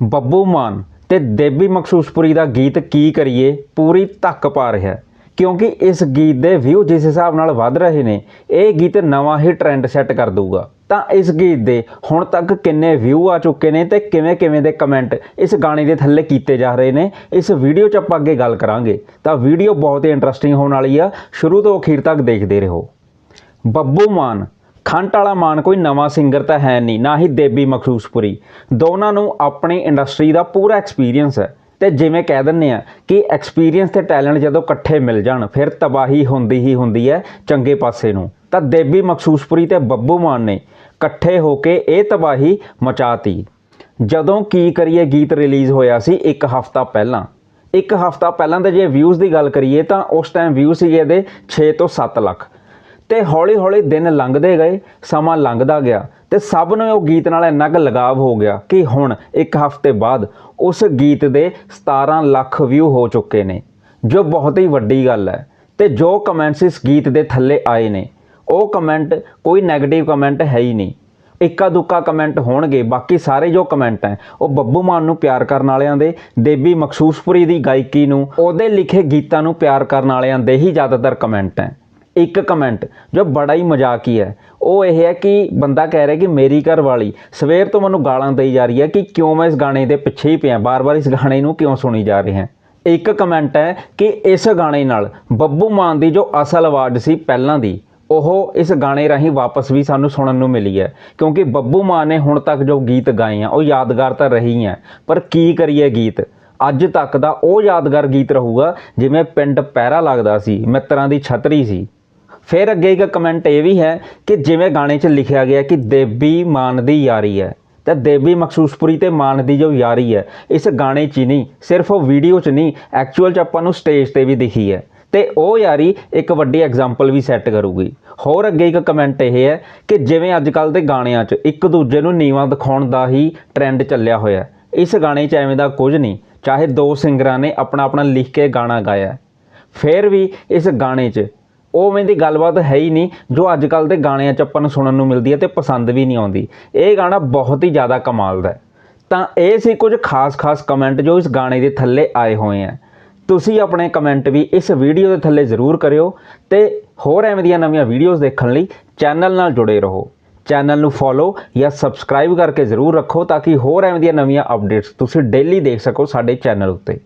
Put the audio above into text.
ਬੱਬੂ ਮਾਨ ਤੇ ਦੇਬੀ ਮਖਸੂਸਪੁਰੀ ਦਾ ਗੀਤ ਕੀ ਕਰੀਏ? ਪੂਰੀ ਧੱਕ ਪਾ ਰਿਹਾ ਕਿਉਂਕਿ ਇਸ ਗੀਤ ਦੇ ਵਿਊ ਜਿਸ ਹਿਸਾਬ ਨਾਲ ਵੱਧ ਰਹੇ ਨੇ, ਇਹ ਗੀਤ ਨਵਾਂ ਹੀ ਟ੍ਰੈਂਡ ਸੈੱਟ ਕਰ ਦਊਗਾ। ਤਾਂ ਇਸ ਗੀਤ ਦੇ ਹੁਣ ਤੱਕ ਕਿੰਨੇ ਵਿਊ ਆ ਚੁੱਕੇ ਨੇ ਤੇ ਕਿਵੇਂ ਕਿਵੇਂ ਦੇ ਕਮੈਂਟ ਇਸ ਗਾਣੇ ਦੇ ਥੱਲੇ ਕੀਤੇ ਜਾ ਰਹੇ ਨੇ, ਇਸ ਵੀਡੀਓ 'ਚ ਆਪਾਂ ਅੱਗੇ ਗੱਲ ਕਰਾਂਗੇ। ਤਾਂ ਵੀਡੀਓ ਬਹੁਤ ਹੀ ਇੰਟਰਸਟਿੰਗ ਹੋਣ ਵਾਲੀ ਆ। ਸ਼ੁਰੂ ਤੋਂ ਅਖੀਰ ਤੱਕ ਦੇਖਦੇ ਰਹੋ। ਬੱਬੂ ਮਾਨ ਖੰਟ ਵਾਲਾ ਮਾਨ ਕੋਈ ਨਵਾਂ ਸਿੰਗਰ ਤਾਂ ਹੈ ਨਹੀਂ, ਨਾ ਹੀ ਦੇਬੀ ਮਖਸੂਸਪੁਰੀ ਦੋਨਾਂ ਨੂੰ ਆਪਣੀ ਇੰਡਸਟਰੀ ਦਾ ਪੂਰਾ ਐਕਸਪੀਰੀਅੰਸ ਹੈ। ਤੇ ਜਿਵੇਂ ਕਹਿ ਦਿੰਨੇ ਆ ਕਿ ਐਕਸਪੀਰੀਅੰਸ ਤੇ ਟੈਲੈਂਟ ਜਦੋਂ ਇਕੱਠੇ ਮਿਲ ਜਾਣ, ਫਿਰ ਤਬਾਹੀ ਹੁੰਦੀ ਹੀ ਹੁੰਦੀ ਹੈ ਚੰਗੇ ਪਾਸੇ ਨੂੰ। ਤਾਂ ਦੇਬੀ ਮਖਸੂਸਪੁਰੀ ਤੇ ਬੱਬੂ ਮਾਨ ਨੇ ਇਕੱਠੇ ਹੋ ਕੇ ਇਹ ਤਬਾਹੀ ਮਚਾਤੀ। ਜਦੋਂ ਕੀ ਕਰੀਏ, ਗੀਤ ਰਿਲੀਜ਼ ਹੋਇਆ ਸੀ ਇੱਕ ਹਫ਼ਤਾ ਪਹਿਲਾਂ। ਇੱਕ ਹਫ਼ਤਾ ਪਹਿਲਾਂ ਦੇ ਜੇ ਵਿਊਜ਼ ਦੀ ਗੱਲ ਕਰੀਏ ਤਾਂ ਉਸ ਟਾਈਮ ਵਿਊ ਸੀਗੇ ਇਹਦੇ 6 ਤੋਂ 7 ਲੱਖ। ਤੇ ਹੌਲੀ ਹੌਲੀ ਦਿਨ ਲੰਘਦੇ ਗਏ, ਸਮਾਂ ਲੰਘਦਾ ਗਿਆ ਤੇ ਸਭ ਨੂੰ ਉਹ ਗੀਤ ਨਾਲ ਇੰਨਾ ਕੁ ਲਗਾਵ ਹੋ ਗਿਆ ਕਿ ਹੁਣ ਇੱਕ ਹਫ਼ਤੇ ਬਾਅਦ ਉਸ ਗੀਤ ਦੇ 17 ਲੱਖ ਵਿਊ ਹੋ ਚੁੱਕੇ ਨੇ, ਜੋ ਬਹੁਤ ਹੀ ਵੱਡੀ ਗੱਲ ਹੈ ਤੇ ਜੋ ਕਮੈਂਟਸ ਇਸ ਗੀਤ ਦੇ ਥੱਲੇ ਆਏ ਨੇ, ਉਹ ਕਮੈਂਟ ਕੋਈ ਨੈਗੇਟਿਵ ਕਮੈਂਟ ਹੈ ਹੀ ਨਹੀਂ। ਇੱਕਾ ਦੁੱਕਾ ਕਮੈਂਟ ਹੋਣਗੇ, ਬਾਕੀ ਸਾਰੇ ਜੋ ਕਮੈਂਟ ਹੈ, ਉਹ ਬੱਬੂ ਮਾਨ ਨੂੰ ਪਿਆਰ ਕਰਨ ਵਾਲਿਆਂ ਦੇ ਦੇਬੀ ਮਖਸੂਸਪੁਰੀ ਦੀ ਗਾਇਕੀ ਨੂੰ, ਉਹਦੇ ਲਿਖੇ ਗੀਤਾਂ ਨੂੰ ਪਿਆਰ ਕਰਨ ਵਾਲਿਆਂ ਦੇ ਹੀ ਜ਼ਿਆਦਾਤਰ ਕਮੈਂਟ ਹੈ। ਇੱਕ ਕਮੈਂਟ ਜੋ ਬੜਾ ਹੀ ਮਜ਼ਾਕੀ ਹੈ ਉਹ ਇਹ ਹੈ ਕਿ ਬੰਦਾ ਕਹਿ ਰਿਹਾ ਕਿ ਮੇਰੀ ਘਰ ਵਾਲੀ ਸਵੇਰ ਤੋਂ ਮੈਨੂੰ ਗਾਲਾਂ ਦੇਈ ਜਾ ਰਹੀ ਹੈ ਕਿ ਕਿਉਂ ਮੈਂ ਇਸ ਗਾਣੇ ਦੇ ਪਿੱਛੇ ਹੀ ਪਿਆ, ਬਾਰ-ਬਾਰ ਇਸ ਗਾਣੇ ਨੂੰ ਕਿਉਂ ਸੁਣੀ ਜਾ ਰਹੀ। ਹਾਂ ਇੱਕ ਕਮੈਂਟ ਹੈ ਕਿ ਇਸ ਗਾਣੇ ਨਾਲ ਬੱਬੂ ਮਾਨ ਦੀ ਜੋ ਅਸਲ ਆਵਾਜ਼ ਸੀ ਪਹਿਲਾਂ ਦੀ, ਉਹ ਇਸ ਗਾਣੇ ਰਾਹੀਂ ਵਾਪਸ ਵੀ ਸਾਨੂੰ ਸੁਣਨ ਨੂੰ ਮਿਲੀ ਹੈ। ਕਿਉਂਕਿ ਬੱਬੂ ਮਾਨ ਨੇ ਹੁਣ ਤੱਕ ਜੋ ਗੀਤ ਗਾਏ ਆ, ਉਹ ਯਾਦਗਾਰ ਤਾਂ ਰਹੀ ਹੈ ਪਰ ਕੀ ਕਰੀਏ ਗੀਤ? ਅੱਜ ਤੱਕ ਦਾ ਉਹ ਯਾਦਗਾਰ ਗੀਤ ਰਹੂਗਾ, ਜਿਵੇਂ ਪਿੰਡ ਪਹਿਰਾ ਲੱਗਦਾ ਸੀ, ਮਿੱਤਰਾਂ ਦੀ ਛਤਰੀ ਸੀ। ਫਿਰ ਅੱਗੇ ਇੱਕ ਕਮੈਂਟ ਇਹ ਵੀ ਹੈ ਕਿ ਜਿਵੇਂ ਗਾਣੇ 'ਚ ਲਿਖਿਆ ਗਿਆ ਕਿ ਦੇਬੀ ਮਾਨ ਦੀ ਯਾਰੀ ਹੈ, ਤੇ ਦੇਬੀ ਮਖਸੂਸਪੁਰੀ ਤੇ ਮਾਨ ਦੀ ਜੋ ਯਾਰੀ ਹੈ, ਇਸ ਗਾਣੇ 'ਚ ਹੀ ਨਹੀਂ, ਸਿਰਫ ਉਹ ਵੀਡੀਓ 'ਚ ਨਹੀਂ ਐਕਚੁਅਲ 'ਚ ਆਪਾਂ ਨੂੰ ਸਟੇਜ ਤੇ ਵੀ ਦਿਖੀ ਹੈ। ਤੇ ਉਹ ਯਾਰੀ ਇੱਕ ਵੱਡੀ ਐਗਜ਼ਾਮਪਲ ਵੀ ਸੈੱਟ ਕਰੂਗੀ। ਹੋਰ ਅੱਗੇ ਇੱਕ ਕਮੈਂਟ ਇਹ ਹੈ ਕਿ ਜਿਵੇਂ ਅੱਜ ਕੱਲ ਦੇ ਗਾਣਿਆਂ 'ਚ ਇੱਕ ਦੂਜੇ ਨੂੰ ਨੀਵਾਂ ਦਿਖਾਉਣ ਦਾ ਹੀ ਟ੍ਰੈਂਡ ਚੱਲਿਆ ਹੋਇਆ ਇਸ ਗਾਣੇ 'ਚ ਐਵੇਂ ਦਾ ਕੁਝ ਨਹੀਂ, ਚਾਹੇ ਦੋ ਸਿੰਗਰਾਂ ਨੇ ਆਪਣਾ ਆਪਣਾ ਲਿਖ ਕੇ ਗਾਣਾ ਗਾਇਆ ਫਿਰ ਵੀ ਇਸ ਗਾਣੇ 'ਚ ਉਵੇਂ ਦੀ ਗੱਲਬਾਤ ਹੈ ਹੀ ਨਹੀਂ, ਜੋ ਅੱਜ ਕੱਲ ਦੇ ਗਾਣਿਆਂ 'ਚ ਆਪਾਂ ਨੂੰ ਸੁਣਨ ਨੂੰ ਮਿਲਦੀ ਹੈ ਤੇ ਪਸੰਦ ਵੀ ਨਹੀਂ ਆਉਂਦੀ। ਇਹ ਗਾਣਾ ਬਹੁਤ ਹੀ ਜ਼ਿਆਦਾ ਕਮਾਲ ਦਾ ਹੈ। ਤਾਂ ਇਹ ਸੀ ਕੁਝ ਖਾਸ-ਖਾਸ ਕਮੈਂਟ ਜੋ ਇਸ ਗਾਣੇ ਦੇ ਥੱਲੇ ਆਏ ਹੋਏ ਆ ਤੁਸੀਂ ਆਪਣੇ ਕਮੈਂਟ ਵੀ ਇਸ ਵੀਡੀਓ ਦੇ ਥੱਲੇ ਜ਼ਰੂਰ ਕਰਿਓ ਤੇ ਹੋਰ ਐਵੇਂ ਦੀਆਂ ਨਵੀਆਂ ਵੀਡੀਓਜ਼ ਦੇਖਣ ਲਈ ਚੈਨਲ ਨਾਲ ਜੁੜੇ ਰਹੋ। ਚੈਨਲ ਨੂੰ ਫੋਲੋ ਜਾਂ ਸਬਸਕ੍ਰਾਈਬ ਕਰਕੇ ਜ਼ਰੂਰ ਰੱਖੋ ਤਾਂ ਕਿ ਹੋਰ ਐਵੇਂ ਦੀਆਂ ਨਵੀਆਂ ਅਪਡੇਟਸ ਤੁਸੀਂ ਡੇਲੀ ਦੇਖ ਸਕੋ ਸਾਡੇ ਚੈਨਲ ਉੱਤੇ।